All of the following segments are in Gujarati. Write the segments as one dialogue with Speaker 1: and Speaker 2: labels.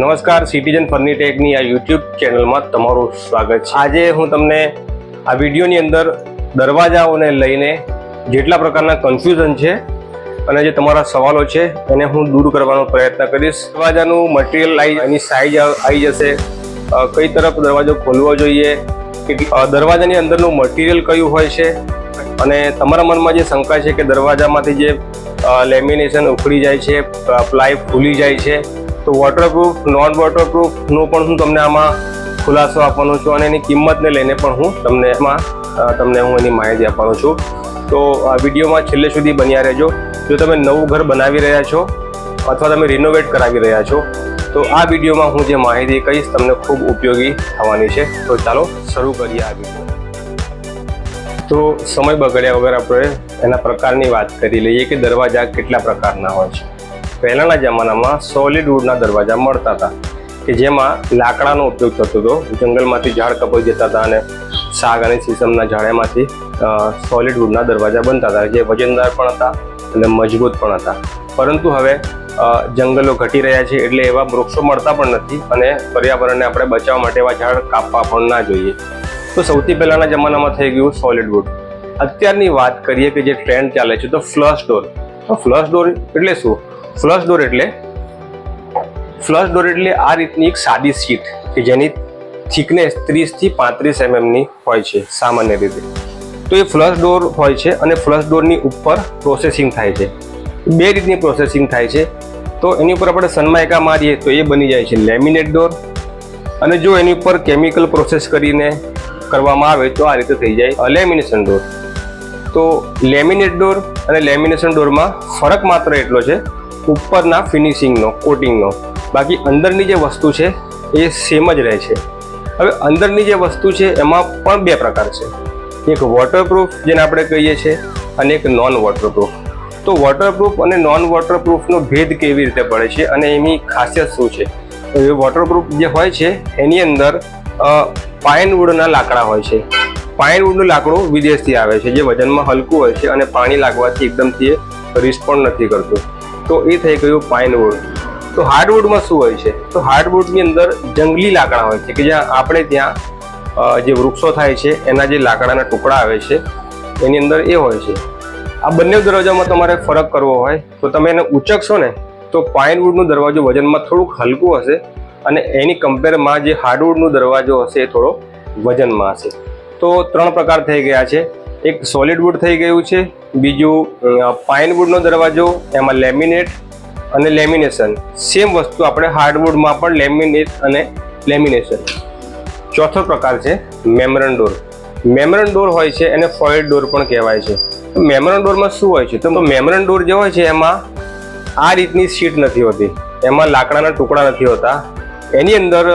Speaker 1: નમસ્કાર સિટીઝન ફર્નિટેકની આ યુટ્યુબ ચેનલમાં તમારું સ્વાગત છે. આજે હું તમને આ વિડીયોની અંદર દરવાજાઓને લઈને જેટલા પ્રકારના કન્ફ્યુઝન છે અને જે તમારા સવાલો છે એને હું દૂર કરવાનો પ્રયત્ન કરીશ. દરવાજાનું મટીરિયલ આવી એની સાઇઝ આવી જશે. કઈ તરફ દરવાજો ખોલવો જોઈએ? દરવાજાની અંદરનું મટીરિયલ કયું હોય છે? અને તમારા મનમાં જે શંકા છે કે દરવાજામાંથી જે લેમિનેશન ઉખડી જાય છે પ્લાય ફૂલી જાય છે તો વોટરપ્રૂફ નોન વોટરપ્રૂફનો પણ હું તમને આમાં ખુલાસો આપવાનો છું અને એની કિંમતને લઈને પણ હું તમને એમાં તમને હું એની માહિતી આપવાનો છું. તો આ વિડીયોમાં છેલ્લે સુધી બન્યા રહેજો. જો તમે નવું ઘર બનાવી રહ્યા છો અથવા તમે રિનોવેટ કરાવી રહ્યા છો, તો આ વિડીયોમાં હું જે માહિતી કહીશ તમને ખૂબ ઉપયોગી થવાની છે. તો ચાલો શરૂ કરીએ આ વીડિયો. તો સમય બગડ્યા વગર આપણે એના પ્રકારની વાત કરી લઈએ કે દરવાજા કેટલા પ્રકારના હોય છે. પહેલાંના જમાનામાં સોલિડ વુડના દરવાજા મળતા હતા કે જેમાં લાકડાનો ઉપયોગ થતો હતો. જંગલમાંથી ઝાડ કપાઈ જતા હતા અને સાગ અને સીસમના ઝાડેમાંથી સોલિડ વુડના દરવાજા બનતા હતા. જે વજનદાર પણ હતા અને મજબૂત પણ હતા. પરંતુ હવે જંગલો ઘટી રહ્યા છે એટલે એવા વૃક્ષો મળતા પણ નથી અને પર્યાવરણને આપણે બચાવવા માટે એવા ઝાડ કાપવા પણ ના જોઈએ. તો સૌથી પહેલાંના જમાનામાં થઈ ગયું સોલિડ વુડ અત્યારની વાત કરીએ કે જે ટ્રેન્ડ ચાલે છે તો ફ્લશ ડોર ફ્લશ ડોર એટલે શું? ફ્લશ ડોર એટલે ફ્લશ ડોર એટલે આ રીતની એક સાદી સીટ કે જેની થિકનેસ ત્રીસથી પાંત્રીસ એમએમની હોય છે, સામાન્ય રીતે. તો એ ફ્લશ ડોર હોય છે અને ફ્લશ ડોરની ઉપર પ્રોસેસિંગ થાય છે. બે રીતની પ્રોસેસિંગ થાય છે. તો એની ઉપર આપણે સનમાયકા મારીએ તો એ બની જાય છે લેમિનેટ ડોર. અને જો એની ઉપર કેમિકલ પ્રોસેસ કરીને કરવામાં આવે તો આ રીતે થઈ જાય લેમિનેશન ડોર. તો લેમિનેટ ડોર અને લેમિનેશન ડોરમાં ફરક માત્ર એટલો છે ઉપરના ફિનિશિંગનો, કોટિંગનો. બાકી અંદરની જે વસ્તુ છે, એ સેમ જ રહે છે. હવે અંદરની જે વસ્તુ છે, એમાં પણ બે પ્રકાર છે. એક વોટરપ્રૂફ જેને આપણે કહીએ છીએ, અને એક નોન વોટરપ્રૂફ તો વોટરપ્રૂફ અને નોન વોટરપ્રૂફનો ભેદ કેવી રીતે પડે છે અને એની ખાસિયત શું છે? તો એ વોટરપ્રૂફ જે હોય છે, એની અંદર પાઇનવુડના લાકડા હોય છે. પાઇનવુડનું લાકડું વિદેશથી આવે છે. જે વજનમાં હલકું હોય છે અને પાણી લાગવાથી એકદમથી એ રિસ્પોન્ડ નથી કરતું. તો એ થઈ ગયું પાઇનવુડ તો હાર્ડવુડમાં શું હોય છે? તો હાર્ડવુડની અંદર જંગલી લાકડા હોય છે, કે જ્યાં આપણે ત્યાં જે વૃક્ષો થાય છે, એના જે લાકડાના ટુકડા આવે છે, એની અંદર એ હોય છે. આ બંને દરવાજામાં તમારે ફરક કરવો હોય, તો તમે એને ઉચકશો ને, તો પાઇનવુડનો દરવાજો વજનમાં થોડુંક હલકું હશે અને એની કમ્પેરમાં જે હાર્ડવુડનો દરવાજો હશે એ થોડો વજનમાં હશે. તો ત્રણ પ્રકાર થઈ ગયા છે. એક સોલિડ વુડ થઈ ગયું છે. બીજું પાઇન વુડનો દરવાજો, એમાં લેમિનેટ અને લેમિનેશન સેમ વસ્તુ આપણે હાર્ડવુડમાં પણ લેમિનેટ અને લેમિનેશન ચોથો પ્રકાર છે મેમરન ડોર મેમરન ડોર હોય છે, એને ફોઇલ ડોર પણ કહેવાય છે. મેમરન ડોરમાં શું હોય છે? તો મેમરન ડોર જે હોય છે, એમાં આ રીતની સીટ નથી હોતી. એમાં લાકડાના ટુકડા નથી હોતા. એની અંદર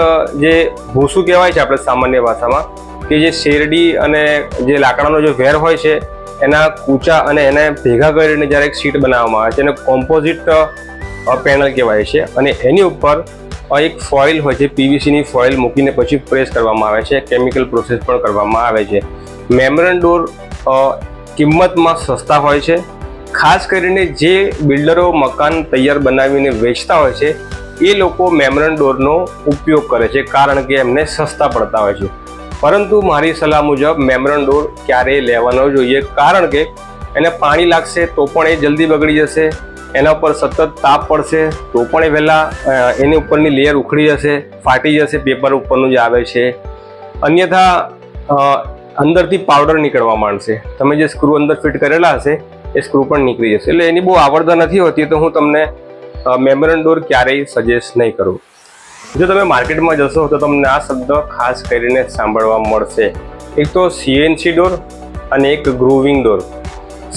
Speaker 1: જે ભૂસું કહેવાય છે આપણે સામાન્ય ભાષામાં કે જે શેરડી અને જે લાકડાનો જે વેર હોય છે, એના કૂચા અને એને ભેગા કરીને જ્યારે એક સીટ બનાવવામાં આવે છે, એને કોમ્પોઝિટ પેનલ કહેવાય છે. અને એની ઉપર એક ફોઇલ હોય છે પીવીસીની ફોઇલ મૂકીને પછી પ્રેસ કરવામાં આવે છે. કેમિકલ પ્રોસેસ પણ કરવામાં આવે છે. મેમરન ડોર કિંમતમાં સસ્તા હોય છે. ખાસ કરીને જે બિલ્ડરો મકાન તૈયાર બનાવીને વેચતા હોય છે, એ લોકો મેમરન ડોરનો ઉપયોગ કરે છે, કારણ કે એમને સસ્તા પડતા હોય છે. પરંતુ મારી સલાહ મુજબ મેમરન ડોર ક્યારેય લેવાનો જોઈએ, કારણ કે એને પાણી લાગશે તો પણ એ જલ્દી બગડી જશે, એના ઉપર સતત તાપ પડશે, તો પણ એ વહેલા એની ઉપરની લેયર ઉખડી જશે, ફાટી જશે, પેપર ઉપરનું જે આવે છે. અન્યથા અંદરથી પાવડર નીકળવા માંડશે. તમે જે સ્ક્રૂ અંદર ફિટ કરેલા હશે, એ સ્ક્રૂ પણ નીકળી જશે. એટલે એની બહુ આવડતા નથી હોતી, તો હું તમને મેમરન ડોર ક્યારેય સજેસ્ટ નહીં કરું. જો તમે માર્કેટમાં જશો તો તમને આ શબ્દ ખાસ કરીને સાંભળવા મળશે. એક તો સીએનસી ડોર અને એક ગ્રુવિંગ ડોર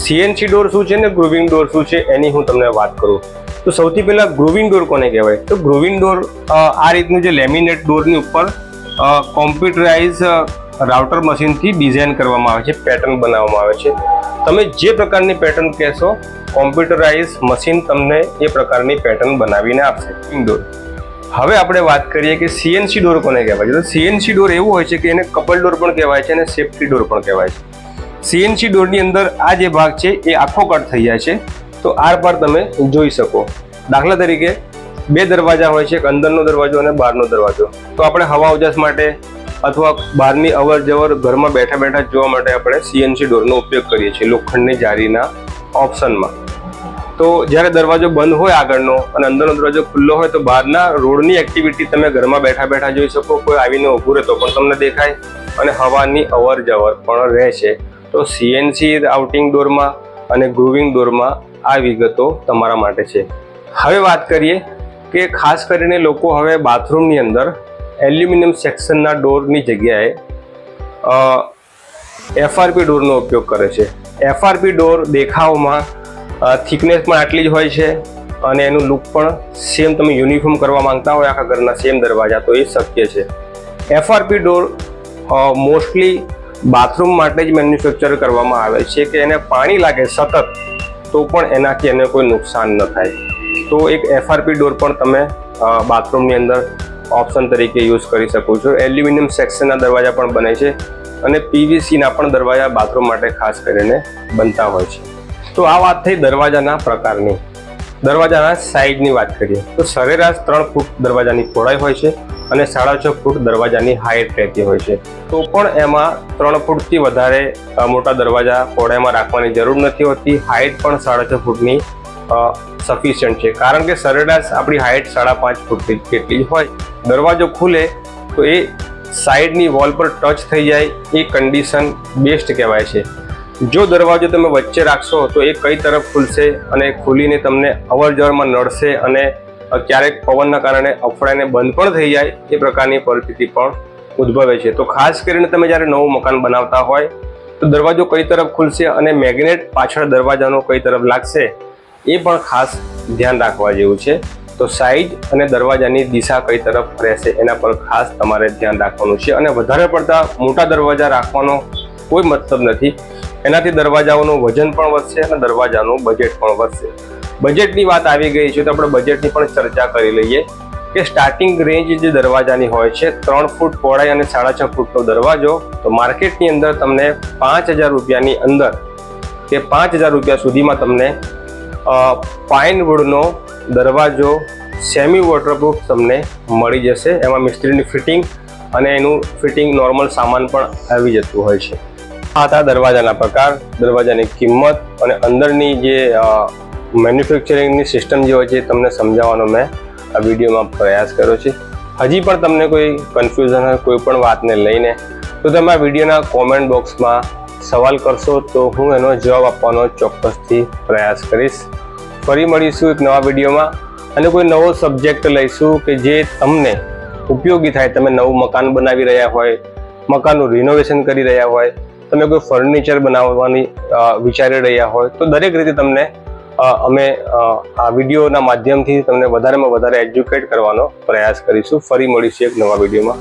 Speaker 1: સીએનસી ડોર શું છે ને ગ્રુવિંગ ડોર શું છે એની હું તમને વાત કરું. તો સૌથી પહેલાં ગ્રુવિંગ ડોર કોને કહેવાય? તો ગ્રુવિંગ ડોર આ રીતનું જે લેમિનેટ ડોરની ઉપર કોમ્પ્યુટરાઇઝ રાઉટર મશીનથી ડિઝાઇન કરવામાં આવે છે પેટર્ન બનાવવામાં આવે છે. તમે જે પ્રકારની પેટર્ન કહેશો કોમ્પ્યુટરાઇઝ મશીન તમને એ પ્રકારની પેટર્ન બનાવીને આપશે ડોર હવે આપણે વાત કરીએ કે સીએનસી ડોર કોને કહેવાય? છે તો સીએનસી ડોર એવું હોય છે કે એને કપલ ડોર પણ કહેવાય છે અને સેફ્ટી ડોર પણ કહેવાય છે. સીએનસી ડોરની અંદર આ જે ભાગ છે એ આખો કટ થઈ જાય છે. તો આર પાર તમે જોઈ શકો. દાખલા તરીકે બે દરવાજા હોય છે, એક અંદરનો દરવાજો અને બહારનો દરવાજો. તો આપણે હવા ઉજાસ માટે અથવા બહારની અવર જવર ઘરમાં બેઠા બેઠા જોવા માટે આપણે સીએનસી ડોરનો ઉપયોગ કરીએ છીએ લોખંડની જારીના ઓપ્શનમાં. તો જ્યારે દરવાજો બંધ હોય આગળનો અને અંદરનો દરવાજો ખુલ્લો હોય તો બહારના રોડની એક્ટિવિટી તમે ઘરમાં બેઠા બેઠા જોઈ શકો, કોઈ આવીને ઊભું રહેતો પણ તમને દેખાય અને હવાની અવર જવર પણ રહે છે તો સીએનસી આઉટિંગ ડોરમાં અને ગ્રુવિંગ ડોરમાં આ વિગતો તમારા માટે છે. હવે વાત કરીએ કે ખાસ કરીને લોકો હવે બાથરૂમની અંદર એલ્યુમિનિયમ સેક્શનના ડોરની જગ્યાએ એફઆરપી ડોરનો ઉપયોગ કરે છે. એફઆરપી ડોર દેખાવમાં થિકનેસ પણ આટલી જ હોય છે અને એનું લુક પણ સેમ તમે યુનિફોર્મ કરવા માંગતા હોય આખા ઘરના સેમ દરવાજા, તો એ શક્ય છે. એફઆરપી ડોર મોસ્ટલી બાથરૂમ માટે જ મેન્યુફેક્ચર કરવામાં આવે છે કે એને પાણી લાગે સતત, તો પણ એનાથી એને કોઈ નુકસાન ન થાય. તો એક એફઆરપી ડોર પણ તમે બાથરૂમની અંદર ઓપ્શન તરીકે યુઝ કરી શકો છો. એલ્યુમિનિયમ સેક્શનના દરવાજા પણ બને છે અને પીવીસીના પણ દરવાજા બાથરૂમ માટે ખાસ કરીને બનતા હોય છે. તો આ વાત થઈ દરવાજાના પ્રકારની. દરવાજાના સાઈઝની વાત કરીએ, તો સરેરાશ ત્રણ ફૂટ દરવાજાની પહોળાઈ હોય છે અને સાડા છ ફૂટ દરવાજાની હાઈટ રહેતી હોય છે. તો પણ એમાં ત્રણ ફૂટથી વધારે મોટા દરવાજા પહોળાઈમાં રાખવાની જરૂર નથી હોતી. હાઈટ પણ સાડા છ ફૂટની સફિશિયન્ટ છે. કારણ કે સરેરાશ આપણી હાઈટ સાડા પાંચ ફૂટથી કેટલી હોય. દરવાજો ખુલે તો એ સાઈડની વોલ પર ટચ થઈ જાય, એ કન્ડિશન બેસ્ટ કહેવાય છે. જો દરવાજો તમે વચ્ચે રાખશો તો એ કઈ તરફ ખુલશે અને ખુલીને તમને અવર જવરમાં નડશે અને ક્યારેક પવનના કારણે અફડાઈને બંધ પણ થઈ જાય, એ પ્રકારની પરિસ્થિતિ પણ ઉદ્ભવે છે. તો ખાસ કરીને તમે જ્યારે નવું મકાન બનાવતા હોય, તો દરવાજો કઈ તરફ ખુલશે અને મેગ્નેટ પાછળ દરવાજાનો કઈ તરફ લાગશે, એ પણ ખાસ ધ્યાન રાખવા જેવું છે. તો સાઈઝ અને દરવાજાની દિશા કઈ તરફ રહેશે, એના પર ખાસ તમારે ધ્યાન રાખવાનું છે. અને વધારે પડતા મોટા દરવાજા રાખવાનો કોઈ મતલબ નથી. એનાથી દરવાજાઓનું વજન પણ વધશે અને દરવાજાનું બજેટ પણ વધશે. બજેટની વાત આવી ગઈ છે તો આપણે બજેટની પણ ચર્ચા કરી લઈએ કે સ્ટાર્ટિંગ રેન્જ જે દરવાજાની હોય છે, ત્રણ ફૂટ પહોળાઈ અને સાડા છ ફૂટનો દરવાજો, તો માર્કેટની અંદર તમને પાંચ હજાર રૂપિયાની અંદર કે પાંચ હજાર રૂપિયા સુધીમાં તમને પાઇન વુડનો દરવાજો સેમી વોટરપ્રૂફ તમને મળી જશે. એમાં મિસ્ત્રીની ફિટિંગ અને એનું ફિટિંગ નોર્મલ સામાન પણ આવી જતું હોય છે. આ હતા દરવાજાના પ્રકાર, દરવાજાની કિંમત અને અંદરની જે મેન્યુફેક્ચરિંગની સિસ્ટમ જે હોય છે તમને સમજાવવાનો મેં આ વિડીયોમાં પ્રયાસ કર્યો છે. હજી પણ તમને કોઈ કન્ફ્યુઝન હોય, કોઈ પણ વાતને લઈને, તો તમે આ વિડીયોના કોમેન્ટ બોક્સમાં સવાલ કરશો, તો હું એનો જવાબ આપવાનો ચોક્કસથી પ્રયાસ કરીશ. ફરી મળીશું એક નવા વિડીયોમાં, અને કોઈ નવો સબ્જેક્ટ લઈશું કે જે તમને ઉપયોગી થાય, તમે નવું મકાન બનાવી રહ્યા હોય, મકાનનું રિનોવેશન કરી રહ્યા હોય તમે કોઈ ફર્નિચર બનાવવાની વિચારી રહ્યા હોય તો દરેક રીતે તમને અમે આ વિડીયોના માધ્યમથી તમને વધારેમાં વધારે એજ્યુકેટ કરવાનો પ્રયાસ કરીશું. ફરી મળીશું એક નવા વિડીયોમાં.